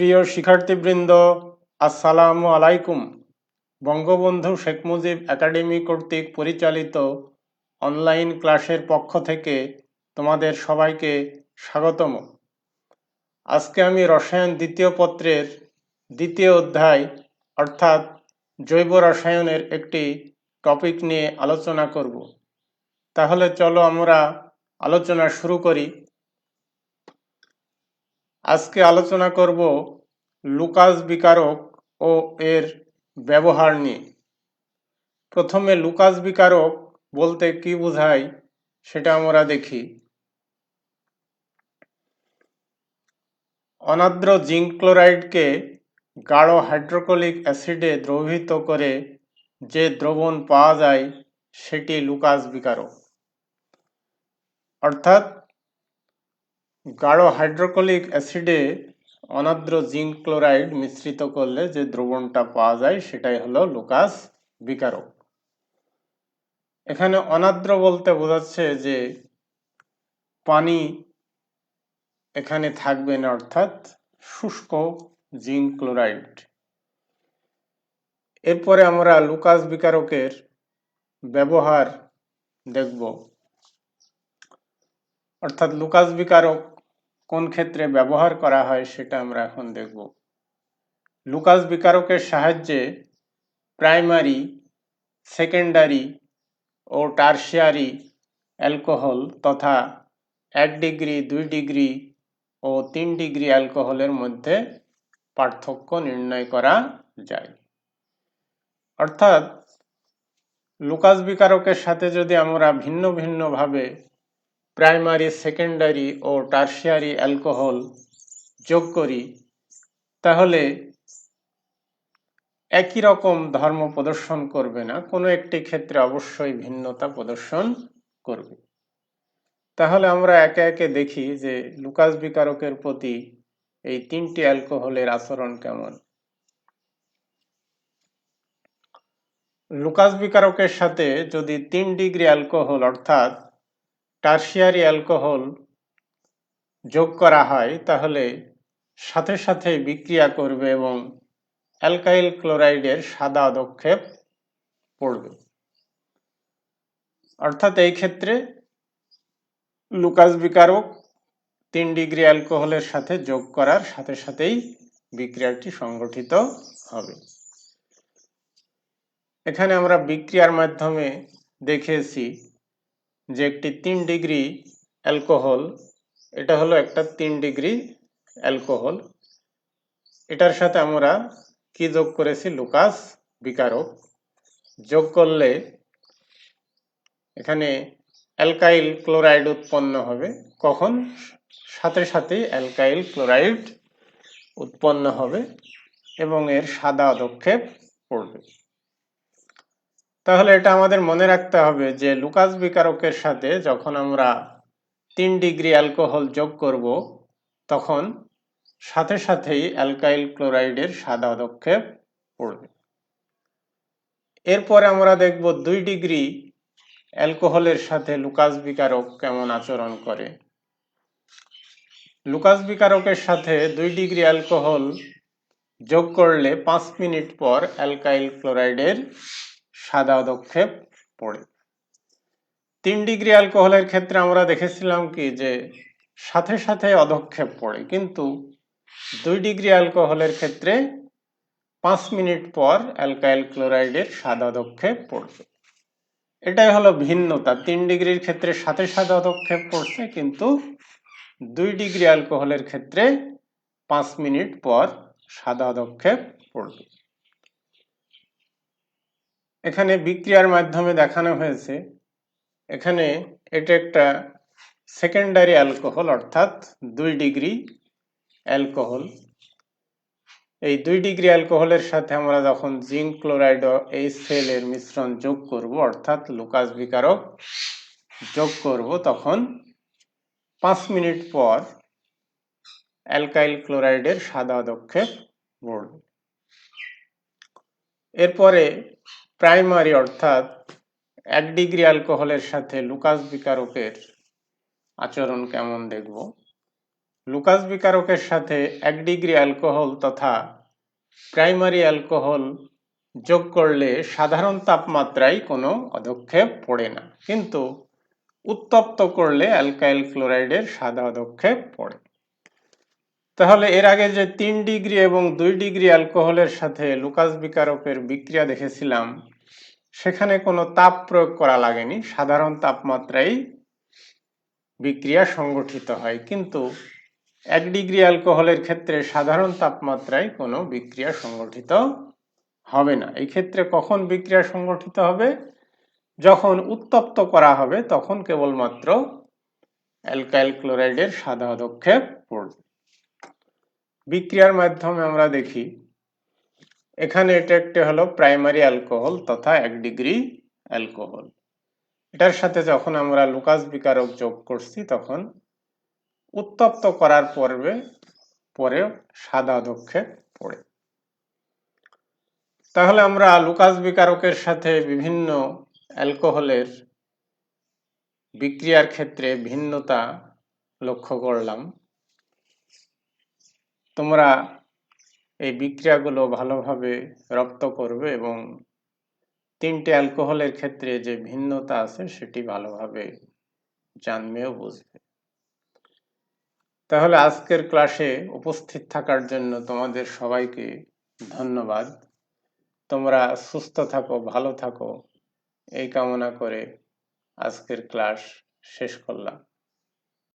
প্রিয় শিক্ষার্থীবৃন্দ, আসসালামু আলাইকুম। বঙ্গবন্ধু শেখ মুজিব একাডেমি কর্তৃক পরিচালিত অনলাইন ক্লাসের পক্ষ থেকে তোমাদের সবাইকে স্বাগতম। আজকে আমি রসায়ন দ্বিতীয় পত্রের দ্বিতীয় অধ্যায়, অর্থাৎ জৈব রসায়নের একটি টপিক নিয়ে আলোচনা করব। তাহলে চলো আমরা আলোচনা শুরু করি। আজকে আলোচনা করব লুকাস বিকারক ও এর ব্যবহার নিয়ে। প্রথমে লুকাস বিকারক বলতে কি বোঝায় সেটা আমরা দেখি। অনাদ্র জিঙ্ক ক্লোরাইডকে গাঢ় হাইড্রোক্লোরিক অ্যাসিডে দ্রবীভূত করে যে দ্রবণ পাওয়া যায় সেটি লুকাস বিকারক। অর্থাৎ গাঢ় হাইড্রোক্লোরিক অ্যাসিডে অনাদ্র জিঙ্ক ক্লোরাইড মিশ্রিত করলে যে দ্রবণটা পাওয়া যায়, সেটাই হলো লুকাস বিকারক। এখানে অনাদ্র বলতে বোঝাচ্ছে যে পানি এখানে থাকবে না, অর্থাৎ শুষ্ক জিঙ্ক ক্লোরাইড। এরপরে আমরা লুকাস বিকারকের ব্যবহার দেখব। অর্থাৎ লুকাস বিকারক কোন ক্ষেত্রে ব্যবহার করা হয় সেটা আমরা এখন দেখব। লুকাস বিকারকের সাহায্যে প্রাইমারি, সেকেন্ডারি ও টার্সিয়ারি অ্যালকোহল তথা এক ডিগ্রি, দুই ডিগ্রি ও তিন ডিগ্রি অ্যালকোহলের মধ্যে পার্থক্য নির্ণয় করা যায়। অর্থাৎ লুকাস বিকারকের সাথে যদি আমরা ভিন্ন ভিন্নভাবে প্রাইমারি সেকেন্ডারি ও টার্সিয়ারি অ্যালকোহল যোগ করি, তাহলে একই রকম ধর্ম প্রদর্শন করবে না, কোনো একটি ক্ষেত্রে অবশ্যই ভিন্নতা প্রদর্শন করবে। তাহলে আমরা একে একে দেখি যে লুকাস বিকারকের প্রতি এই তিনটি অ্যালকোহলের আচরণ কেমন। লুকাস বিকারকের সাথে যদি তিন ডিগ্রি অ্যালকোহল অর্থাৎ টার্সিয়ারি অ্যালকোহল যোগ করা হয়, তাহলে সাথে সাথে বিক্রিয়া করবে এবং অ্যালকাইল ক্লোরাইডের সাদা অদক্ষেপ পড়বে। অর্থাৎ এই ক্ষেত্রে লুকাস বিকারক তিন ডিগ্রি অ্যালকোহলের সাথে যোগ করার সাথে সাথেই বিক্রিয়াটি সংগঠিত হবে। এখানে আমরা বিক্রিয়ার মাধ্যমে দেখেছি যে একটি তিন ডিগ্রি অ্যালকোহল, এটা হলো একটা তিন ডিগ্রি অ্যালকোহল। এটার সাথে আমরা কি যোগ করেছি? লুকাস বিকারক। যোগ করলে এখানে অ্যালকাইল ক্লোরাইড উৎপন্ন হবে। কখন? সাথে সাথে অ্যালকাইল ক্লোরাইড উৎপন্ন হবে এবং এর সাদা অদক্ষেপ পড়বে তাহলে এটা আমাদের মনে রাখতে হবে যে লুকাস বিকারকের সাথে যখন আমরা তিন ডিগ্রি অ্যালকোহল যোগ করব, তখন সাথে সাথেই অ্যালকাইল ক্লোরাইডের সাদা অদক্ষেপ পড়বে। এরপরে আমরা দেখব দুই ডিগ্রি অ্যালকোহলের সাথে লুকাস বিকারক কেমন আচরণ করে। লুকাস বিকারকের সাথে দুই ডিগ্রি অ্যালকোহল যোগ করলে পাঁচ মিনিট পর অ্যালকাইল ক্লোরাইডের সাদা অদক্ষেপ পড়ে। তিন ডিগ্রি অ্যালকোহলের ক্ষেত্রে আমরা দেখেছিলাম কি যে সাথে সাথে অদক্ষেপ পড়ে, কিন্তু দুই ডিগ্রি অ্যালকোহলের ক্ষেত্রে পাঁচ মিনিট পর অ্যালকাইল ক্লোরাইডের সাদা অদক্ষেপ পড়বে। এটাই হলো ভিন্নতা, তিন ডিগ্রির ক্ষেত্রে সাথে সাথে অদক্ষেপ পড়ছে, কিন্তু দুই ডিগ্রি অ্যালকোহলের ক্ষেত্রে পাঁচ মিনিট পর সাদা অদক্ষেপ পড়বে। এখানে বিক্রিয়ার মাধ্যমে দেখানো হয়েছে, এখানে এটা একটা সেকেন্ডারি অ্যালকোহল অর্থাৎ দুই ডিগ্রি অ্যালকোহল এই দুই ডিগ্রি অ্যালকোহলের সাথে আমরা যখন জিঙ্ক ক্লোরাইড এই সেলের মিশ্রণ যোগ করব, অর্থাৎ লুকাস বিকারক যোগ করব, তখন পাঁচ মিনিট পর অ্যালকাইল ক্লোরাইডের সাদা দক্ষেপ পড়বে। এরপরে প্রাইমারি অর্থাৎ এক ডিগ্রি অ্যালকোহলের সাথে লুকাস বিকারকের আচরণ কেমন দেখব? লুকাস বিকারকের সাথে এক ডিগ্রি অ্যালকোহল তথা প্রাইমারি অ্যালকোহল যোগ করলে সাধারণ তাপমাত্রায় কোনো অধক্ষেপ পড়ে না, কিন্তু উত্তপ্ত করলে অ্যালকাইল ক্লোরাইডের সাদা অধক্ষেপ পড়ে। তাহলে এর আগে যে তিন ডিগ্রি এবং দুই ডিগ্রি অ্যালকোহলের সাথে লুকাস বিকারকের বিক্রিয়া দেখেছিলাম সেখানে কোনো তাপ প্রয়োগ করা লাগেনি। সাধারণ তাপমাত্রায় বিক্রিয়া সংগঠিত হয়। কিন্তু এক ডিগ্রি অ্যালকোহলের ক্ষেত্রে সাধারণ তাপমাত্রায় কোনো বিক্রিয়া সংগঠিত হবে না। এই ক্ষেত্রে কখন বিক্রিয়া সংগঠিত হবে? যখন উত্তপ্ত করা হবে, তখন কেবলমাত্র অ্যালকাইল ক্লোরাইডের সাদা অধক্ষেপ পড়বে। বিক্রিয়ার মাধ্যমে আমরা দেখি এখানে এটা একটা হলো প্রাইমারি অ্যালকোহল তথা এক ডিগ্রি অ্যালকোহল এটার সাথে যখন আমরা লুকাস বিকারক যোগ করছি, তখন উত্তপ্ত করার পর্বে, পরে সাদা অধক্ষেপ পড়ে। তাহলে আমরা লুকাস বিকারকের সাথে বিভিন্ন অ্যালকোহলের বিক্রিয়ার ক্ষেত্রে ভিন্নতা লক্ষ্য করলাম। তোমরা এই বিক্রিয়াগুলো ভালোভাবে রপ্ত করবে এবং তিনটে অ্যালকোহলের ক্ষেত্রে যে ভিন্নতা আছে সেটি ভালোভাবে জানবেও বুঝবে। তাহলে আজকের ক্লাসে উপস্থিত থাকার জন্য তোমাদের সবাইকে ধন্যবাদ। তোমরা সুস্থ থাকো, ভালো থাকো। এই কামনা করে আজকের ক্লাস শেষ করলাম।